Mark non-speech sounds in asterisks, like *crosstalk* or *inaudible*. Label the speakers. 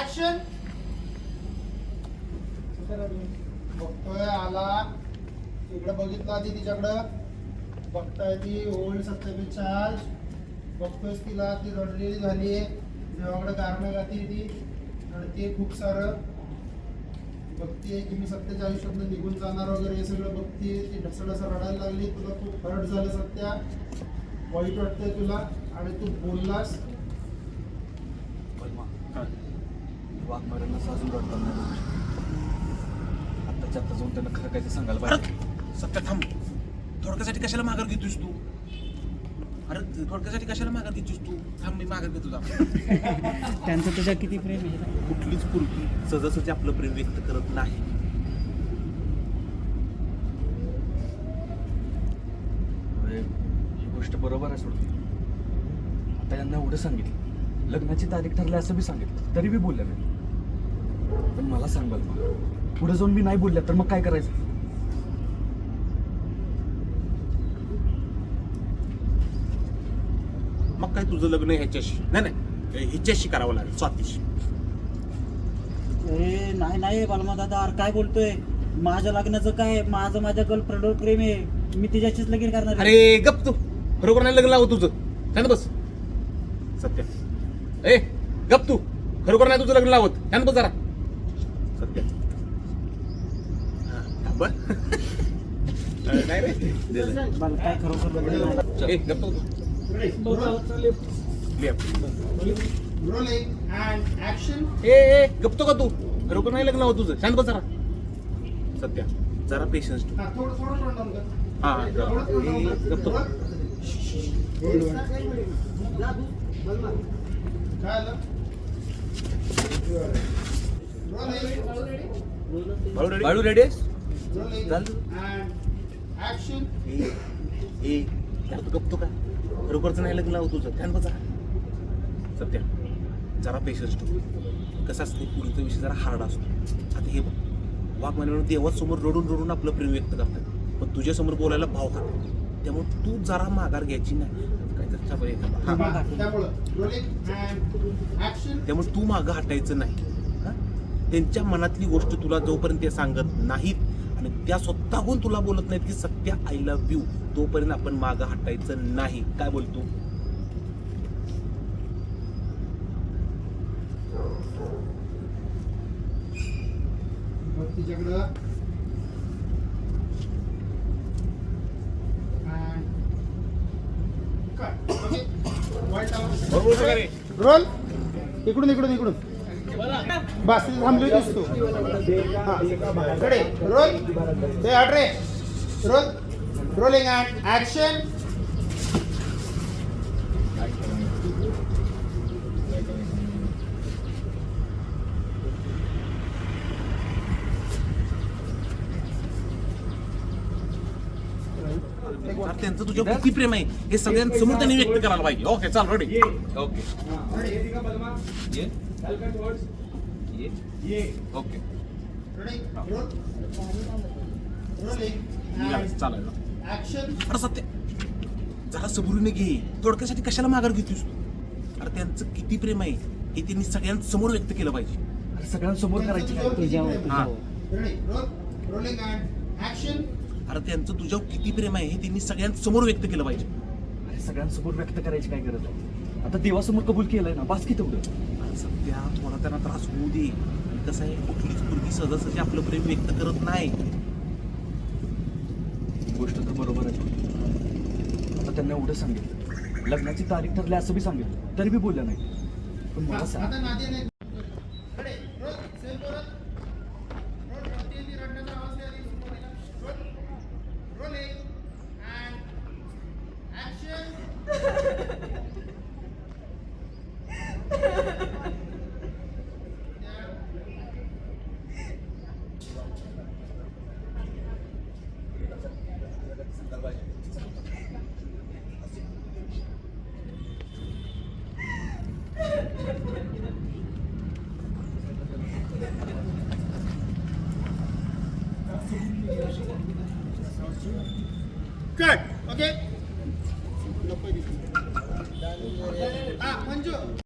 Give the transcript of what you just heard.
Speaker 1: Action बघतोय आला. इकडे बघितलं आधी तिच्याकडं. बघताय ती ओल्ड सत्तावीस चार्ज बघतोयस तिला ती रडलेली झाली. देवाकडे कारण गाती ती. रडते खूप सारं. बघतीये की मी सत्याच्या आयुष्यातनं निघून जाणार वगैरे हे सगळं बघतीये. ती ढसढसं रडायला लागली. तुला खूप हर्ट झालं सत्या. वाईट वाटतंय तुला. आणि तू बोललास.
Speaker 2: वाघमाऱ्यांना साजून रडतात नाही आत्ताच्या आत्ता जाऊन त्यांना खरं काय ते सांगायला पाहिजे.
Speaker 3: सत्य थांब. थोडक्यासाठी कशाला माघार घेतोस तू? अरे थोडक्यासाठी कशाला माघार घेतोस तू? थांब मी माघार घेतो *laughs*
Speaker 4: त्यांचं तुझ्या किती प्रेम आहे?
Speaker 3: कुठलीच पूर्वी सहजासहजी आपलं प्रेम व्यक्त करत नाही.
Speaker 2: ही गोष्ट बरोबर आहे सोडती आता यांना एवढं सांगितलं. लग्नाची तारीख ठरली असं बी सांगितलं. तरी बी बोलल्या नाही. पण मला सांग बघ पुढे जाऊन मी नाही बोलल्या तर मग काय करायचं?
Speaker 3: मग काय तुझं लग्न ह्याच्याशी? नाही नाही. ह्याच्याशी करावं लागेल स्वातीशी.
Speaker 4: ए नाही नाही बालमा दादा अरे काय बोलतोय? माझ्या लग्नाचं काय माझं माझ्या गर्लफ्रेंडवर प्रेम आहे. मी तिच्याशीच लगीन करणार आहे.
Speaker 3: अरे गप तू. बरोबर नाही लग्न लावत तुझं. शांत बस. सत्य. ए गप तू. खरोखर नाही तुझं लग्न लावत. शांत बस जरा. सत्य. अरे, नाही रे. ए गप तू
Speaker 1: रोलिंग अँड ऍक्शन
Speaker 3: ए ए गप्तो का तू? खरोखर नाही लग्न होत तुझं. शांत बस जरा. सत्या. जरा पेशन्स ठेव.
Speaker 1: हा.
Speaker 3: हा. गप्तो.
Speaker 2: बाळू रेडी आहेस?
Speaker 1: रोलिंग
Speaker 3: ए का? खरोखरच नाही लग्न लावतो तुझं. शांत बस. सत्या जरा पेशन्स ठेव. कसं असते पुरीचा विषय जरा हार्ड असतो. आता हे बघ वाघ म्हणून देवासमोर रडून रडून आपलं प्रेम व्यक्त करतात. पण तुझ्यासमोर बोलायला भाव खातात. त्यामुळे तू जरा माघार घ्यायची नाही. हा.
Speaker 1: त्यामुळं
Speaker 3: तू मागं हटायचं नाही. हा? त्यांच्या मनातली गोष्ट तुला जोपर्यंत ते सांगत नाहीत आणि त्या स्वतःहून तुला बोलत नाहीत की सत्य आय लव्ह यू तोपर्यंत आपण मागं हटायचं नाही. काय बोलतो?
Speaker 1: तिच्याकडं रोल. इकडून इकडून इकडून. बस थांबली होतीस तू. हा. कडे. रोल. ते आठ रे. रोल. रोलिंग अँड ऍक्शन
Speaker 3: त्यांचं तुझ्या किती प्रेम आहे. हे सगळ्यांसमोर त्यांनी व्यक्त करायला पाहिजे. ओके चाल रेडी ओके. ओके.
Speaker 1: रोलिंग
Speaker 3: चालेल अरे सत्य. जरा सबुरीने घे. थोडक्यासाठी कशाला माघार घेतोस तू? अरे त्यांचं किती प्रेम आहे हे त्यांनी सगळ्यांसमोर व्यक्त केलं पाहिजे.
Speaker 2: अरे सगळ्यांसमोर करायची काय
Speaker 4: तुझ्यावर?
Speaker 3: हा. अरे त्यांचं तुझ्यावर किती प्रेम आहे हे त्यांनी सगळ्यांसमोर व्यक्त केलं पाहिजे.
Speaker 2: अरे सगळ्यांसमोर व्यक्त करायची काय गरज आहे? आता देवासमोर कबूल केलंय ना बास की तेवढं?
Speaker 3: अरे सध्या थोडा त्यांना त्रास होऊ दे. आणि कसं आहे कुठलीच पूर्वी सहजासहजी आपलं प्रेम व्यक्त करत नाही.
Speaker 2: गोष्ट तर बरोबर आहे. आता त्यांना एवढं सांगितलं. लग्नाची तारीख ठरली असं बी सांगितलं. तरी बी बोलल्या नाही. पण मला सांग.
Speaker 1: Good. Okay. Ah, Manju.